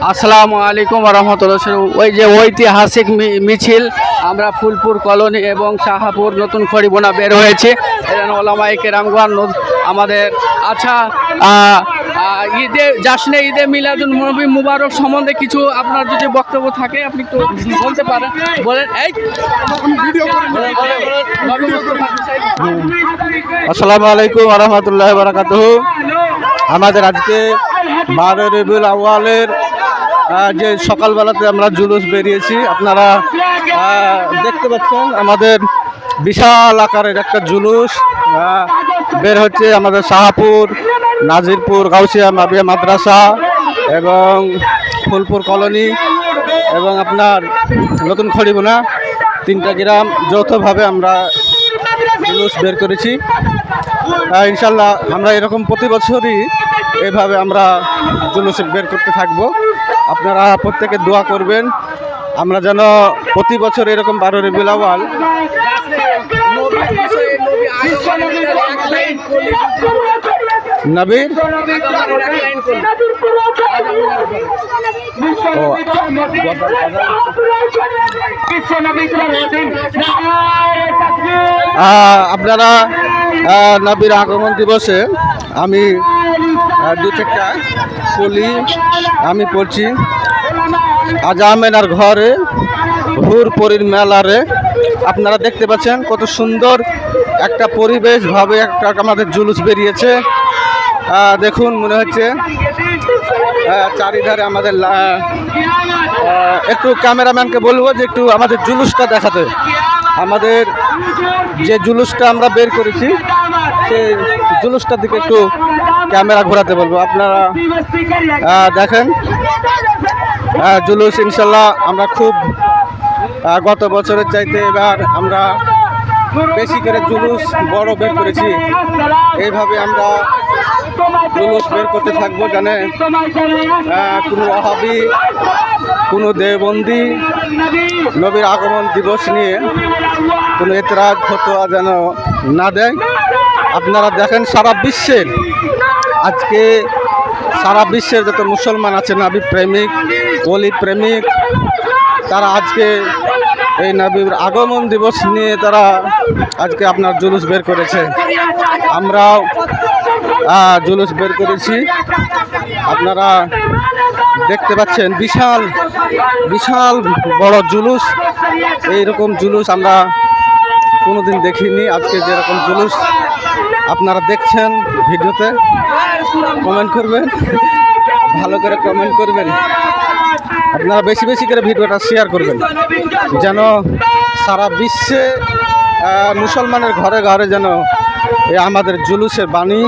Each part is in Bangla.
আসসালামু আলাইকুম রহমতুল্লাহ। ওই যে ঐতিহাসিক মিছিল, আমরা ফুলপুর কলোনি এবং শাহাপুর নতুন খড়িবোনা বের হয়েছে। এখানে ওলামাই কেরামগণ নদ- আমাদের আচ্ছা ঈদে জাসনে ঈদে মিলাদুল নবী মুবারক সম্বন্ধে কিছু আপনার যদি বক্তব্য থাকে, আপনি একটু বলতে পারেন। বলেন, এই, আসসালামু আলাইকুম রহমতুল্লাহ বারাকাত আমাদের আজকে বারো রবিউল আওয়ালের যে সকালবেলাতে আমরা জুলুস বেরিয়েছি, আপনারা দেখতে পাচ্ছেন আমাদের বিশাল আকারের একটা জুলুস বের হচ্ছে আমাদের শাহাপুর, নাজিরপুর, গাউসিয়া মাবিয়া মাদ্রাসা এবং ফুলপুর কলোনি এবং আপনার নতুন খড়িবোনা, তিনটা গ্রাম যৌথভাবে আমরা জুলুস বের করেছি। ইনশাল্লাহ আমরা এরকম প্রতি বছরই এভাবে আমরা জুলুস বের করতে থাকব। আপনারা প্রত্যেকে দোয়া করবেন। আমরা যেন প্রতি বছর এরকম বারো রবিউল আওয়াল নবীর আপনারা নবীর আগমন দিবসে আমি আহ, দু চারটা কলি আমি পড়ছি। আজ আমেনার ঘরে হুর পরীর মেলারে। আপনারা দেখতে পাচ্ছেন কত সুন্দর একটা পরিবেশ ভাবে একটা আমাদের জুলুস বেরিয়েছে। দেখুন মনে হচ্ছে চারিধারে আমাদের একটু ক্যামেরাম্যানকে বলব যে একটু আমাদের জুলুসটা দেখাতে। আমাদের যে জুলুসটা আমরা বের করেছি সেই জুলুসটার দিকে একটু ক্যামেরা ঘোরাতে বলব। আপনারা দেখেন। জুলুস, ইনশাল্লাহ আমরা খুব গত বছরের চাইতে এবার আমরা বেশি করে জুলুস বড় বের করেছি। এইভাবে আমরা জুলুস বের করতে থাকব জানে কোনো অহাবি কোনো দেবন্দি নবীর আগমন দিবস নিয়ে কোনো এতরাজ ফতোয়া যেন না দেয়। আপনারা দেখেন সারা বিশ্বের আজকে সারা বিশ্বের যত মুসলমান আছে নাবি প্রেমিক অলি প্রেমিক, তারা আজকে এই নবীর আগমন দিবস নিয়ে তারা আজকে আপনার জুলুস বের করেছে। আমরাও জুলুস বের করেছি। আপনারা দেখতে পাচ্ছেন বিশাল বিশাল বড় জুলুস। এইরকম জুলুস আমরা কোনোদিন দেখিনি। আজকে যেরকম জুলুস আপনারা দেখছেন ভিডিওতে কমেন্ট করবেন, ভালো করে কমেন্ট করবেন। আপনারা বেশি বেশি করে ভিডিওটা শেয়ার করবেন, যেন সারা বিশ্বে মুসলমানের ঘরে ঘরে যেন এই আমাদের জুলুসের বাণী,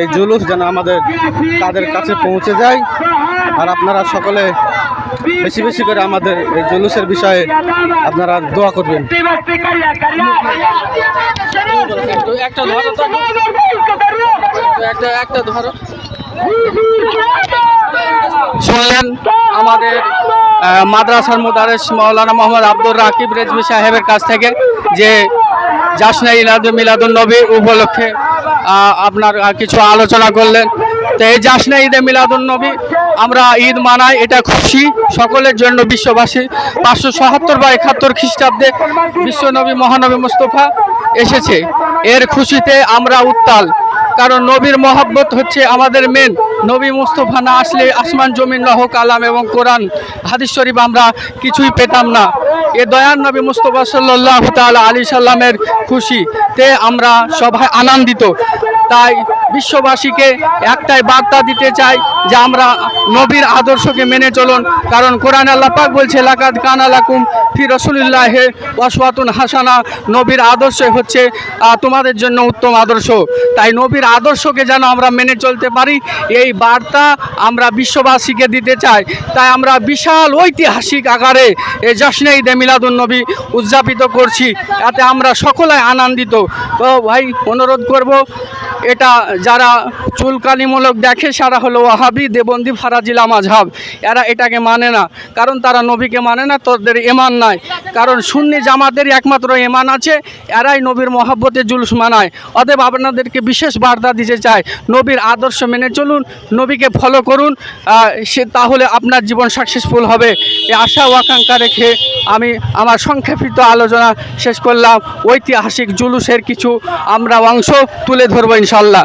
এই জুলুস যেন আমাদের তাদের কাছে পৌঁছে যায়। আর আপনারা সকলে বেশি বেশি করে আমাদের এই জুলুসের বিষয়ে আপনারা দোয়া করবেন। একটা একটা শুনলেন আমাদের মাদ্রাসার মুদারেস মাওলানা মোহাম্মদ আব্দুর রাকিব রেজমি সাহেবের কাছ থেকে যে জাসনা ইলাদ মিলাদুল নবী উপলক্ষে আপনার কিছু আলোচনা করলেন। তো এই জাসনা ঈদে মিলাদুল নবী। আমরা ঈদ মানাই, এটা খুশি। সকলের জন্য বিশ্ববাসী। পাঁচশো সাহাত্তর বা একাত্তর খ্রিস্টাব্দে বিশ্বনবী মহানবী মুস্তফা এসেছে। এর খুশিতে আমরা উত্তাল। কারণ নবীর মহব্বত হচ্ছে আমাদের মেন নবী মুস্তফা না আসলে আসমান জমিন লহ কালাম এবং কোরআন, হাদিস শরীফ আমরা কিছুই পেতাম না। এ দয়ান নবী মুস্তফা সাল্লাহ তালা আলী সাল্লামের খুশিতে আমরা সবাই আনন্দিত। তাই বিশ্ববাসীকে একটাই বার্তা দিতে চাই যে আমরা নবীর আদর্শকে মেনে চলুন। কারণ কোরআন আল্লাহ পাক বলছে, লাকাদ কান আলাকুম ফি রসুলিল্লাহে ওয়াসওয়াতুন হাসানা। নবীর আদর্শ হচ্ছে তোমাদের জন্য উত্তম আদর্শ। তাই নবীর আদর্শকে যেন আমরা মেনে চলতে পারি, এই বার্তা আমরা বিশ্ববাসীকে দিতে চাই। তাই আমরা বিশাল ঐতিহাসিক আকারে এই জশ্নে ঈদে মিলাদুন নবী উদযাপিত করছি। এতে আমরা সকলে আনন্দিত। তো ভাই, অনুরোধ করব, এটা যারা চুলকানিমূলক দেখে সারা হলো ওয়াহাব, দেবন্দি ফারাজিলা মাঝহাব এরা এটাকে মানে না। কারণ তারা নবীকে মানে না, তোদের এমান নাই। কারণ সুন্নি জামাতেরই একমাত্র এমান আছে, এরাই নবীর মহাব্বতে জুলুস মানায়। অতএব আপনাদেরকে বিশেষ বার্তা দিতে চায় নবীর আদর্শ মেনে চলুন, নবীকে ফলো করুন সে তাহলে আপনার জীবন সাকসেসফুল হবে। এই আশা ও আকাঙ্ক্ষা রেখে আমি আমার সংক্ষেপিত আলোচনা শেষ করলাম। ঐতিহাসিক জুলুসের কিছু আমরা অংশ তুলে ধরবো ইনশাল্লাহ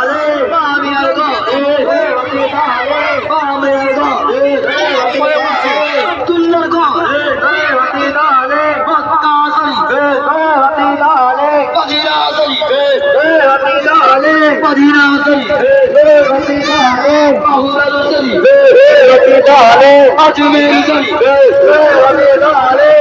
আজমের তালে